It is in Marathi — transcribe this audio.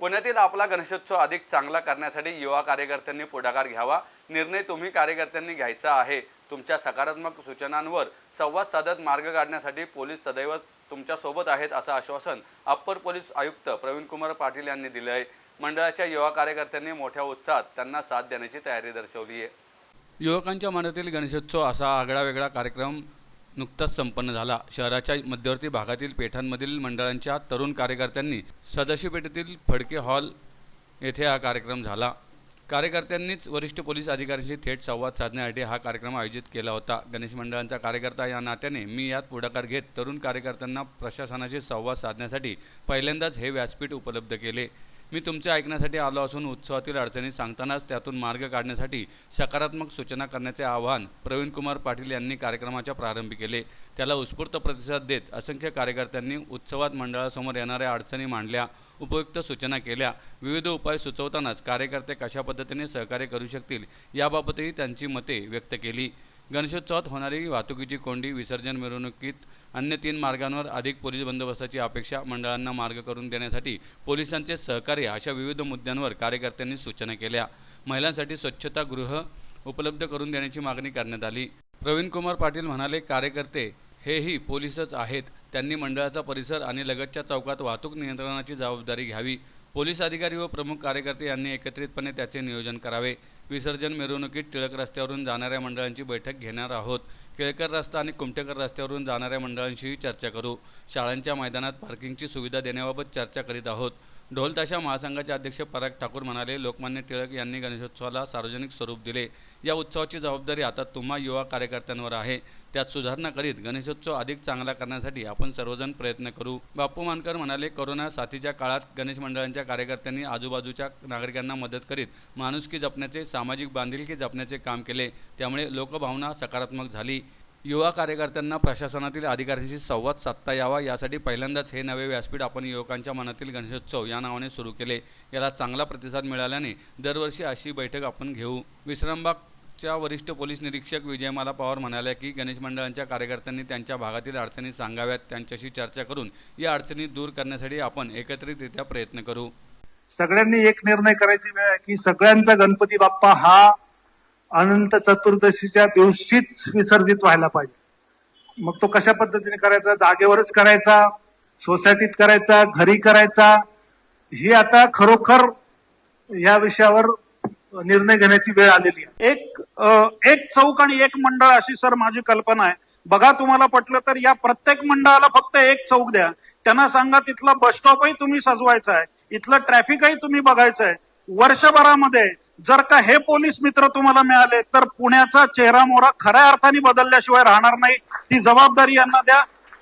पुण्यातील आपला गणेशोत्सव अधिक चांगला करण्यासाठी युवा कार्यकर्त्यांनी पुढाकार घ्यावा. निर्णय तुम्ही कार्यकर्त्यांनी घ्यायचा आहे. तुमच्या सकारात्मक सूचनांवर संवाद साधत मार्ग काढण्यासाठी पोलीस सदैव तुमच्यासोबत आहेत असं आश्वासन अप्पर पोलीस आयुक्त प्रवीण कुमार पाटील यांनी दिलं आहे मंडळाच्या युवा कार्यकर्त्यांनी मोठ्या उत्साहात त्यांना साथ देण्याची तयारी दर्शवली आहे युवकांच्या मनातील गणेशोत्सव असा आगळा वेगळा कार्यक्रम नुकताच संपन्न झाला. शहराच्या मध्यवर्ती भागातील पेठांमधील मंडळांच्या तरुण कार्यकर्त्यांनी सदाशिव पेठेतील फडके हॉल येथे हा कार्यक्रम झाला. कार्यकर्त्यांनीच वरिष्ठ पोलीस अधिकाऱ्यांशी थेट संवाद साधण्यासाठी हा कार्यक्रम आयोजित केला होता. गणेश मंडळांचा कार्यकर्ता या नात्याने मी यात पुढाकार घेत तरुण कार्यकर्त्यांना प्रशासनाशी संवाद साधण्यासाठी पहिल्यांदाच हे व्यासपीठ उपलब्ध केले. मी तुमचे ऐकण्यासाठी आलो असून उत्सवातील अडचणी सांगतानाच त्यातून मार्ग काढण्यासाठी सकारात्मक सूचना करण्याचे आवाहन प्रवीण कुमार पाटील यांनी कार्यक्रमाच्या प्रारंभी केले. त्याला उत्स्फूर्त प्रतिसाद देत असंख्य कार्यकर्त्यांनी उत्सवात मंडळासमोर येणाऱ्या अडचणी मांडल्या उपयुक्त सूचना केल्या. विविध उपाय सुचवतानाच कार्यकर्ते कशा पद्धतीने सहकार्य करू शकतील याबाबतही त्यांची मते व्यक्त केली. गणेशोत्सवात होणारी वाहतुकीची कोंडी विसर्जन मिरवणुकीत अन्य तीन मार्गांवर अधिक पोलीस बंदोबस्ताची अपेक्षा मंडळांना मार्ग करून देण्यासाठी पोलिसांचे सहकार्य अशा विविध मुद्द्यांवर कार्यकर्त्यांनी सूचना केल्या. महिलांसाठी स्वच्छता गृह उपलब्ध करून देण्याची मागणी करण्यात आली. प्रवीणकुमार पाटील म्हणाले कार्यकर्ते हेही पोलीसच आहेत. त्यांनी मंडळाचा परिसर आणि लगतच्या चौकात वाहतूक नियंत्रणाची जबाबदारी घ्यावी. पोलीस अधिकारी व प्रमुख कार्यकर्ते यांनी एकत्रितपणे त्याचे नियोजन करावे. विसर्जन मिरवणुकीत टिळक रस्त्यावरून जाणाऱ्या मंडळांची बैठक घेणार आहोत. केळकर रस्ता आणि कुमटेकर रस्त्यावरून जाणाऱ्या मंडळांशीही चर्चा करू. शाळांच्या मैदानात पार्किंगची सुविधा देण्याबाबत चर्चा करीत आहोत. ढोल ताशा महासंघाचे अध्यक्ष पराग ठाकूर म्हणाले लोकमान्य टिळक यांनी गणेशोत्सवाला सार्वजनिक स्वरूप दिले. या उत्सवाची जबाबदारी आता तुम्हा युवा कार्यकर्त्यांवर आहे. त्यात सुधारणा करीत गणेशोत्सव अधिक चांगला करण्यासाठी आपण सर्वजण प्रयत्न करू. बापू मानकर म्हणाले कोरोना साथीच्या काळात गणेश मंडळांच्या कार्यकर्त्यांनी आजूबाजूच्या नागरिकांना मदत करीत माणुसकी जपण्याचे सामाजिक बांधिलकी जपण्याचे काम केले. त्यामुळे लोकभावना सकारात्मक झाली. युवा कार्यकर्त्यांना प्रशासनातील अधिकाऱ्यांशी संवाद साधता यावा यासाठी पहिल्यांदाच हे नवे व्यासपीठ आपण युवकांच्या मनातील गणेशोत्सव या नावाने सुरू केले. याला चांगला प्रतिसाद मिळाल्याने दरवर्षी अशी बैठक आपण घेऊ. विश्रामबागच्या वरिष्ठ पोलीस निरीक्षक विजयमाला पवार म्हणाल्या की गणेश मंडळांच्या कार्यकर्त्यांनी त्यांच्या भागातील अडचणी सांगाव्यात. त्यांच्याशी चर्चा करून या अडचणी दूर करण्यासाठी आपण एकत्रितरित्या प्रयत्न करू. सगळ्यांनी एक निर्णय करायची वेळ आहे की सगळ्यांचा गणपती बाप्पा हा अनंत चतुर्दशीच्या दिवशीच विसर्जित व्हायला पाहिजे. मग तो कशा पद्धतीने करायचा? जागेवरच करायचा? सोसायटीत करायचा? घरी करायचा? ही आता खरोखर या विषयावर निर्णय घेण्याची वेळ आलेली आहे. एक एक चौक आणि एक मंडळ अशी सर माझी कल्पना आहे. बघा तुम्हाला पटलं तर या प्रत्येक मंडळाला फक्त एक चौक द्या. त्यांना सांगा तिथला बस स्टॉपही तुम्ही सजवायचा आहे. इथलं ट्रॅफिकही तुम्ही बघायचं आहे. वर्षभरामध्ये जर का हे पोलीस मित्र तुम्हाला मिळाले तर पुण्याचा चेहरा मोहरा खऱ्या अर्थाने बदलल्याशिवाय राहणार नाही. ती जबाबदारी यांना द्या.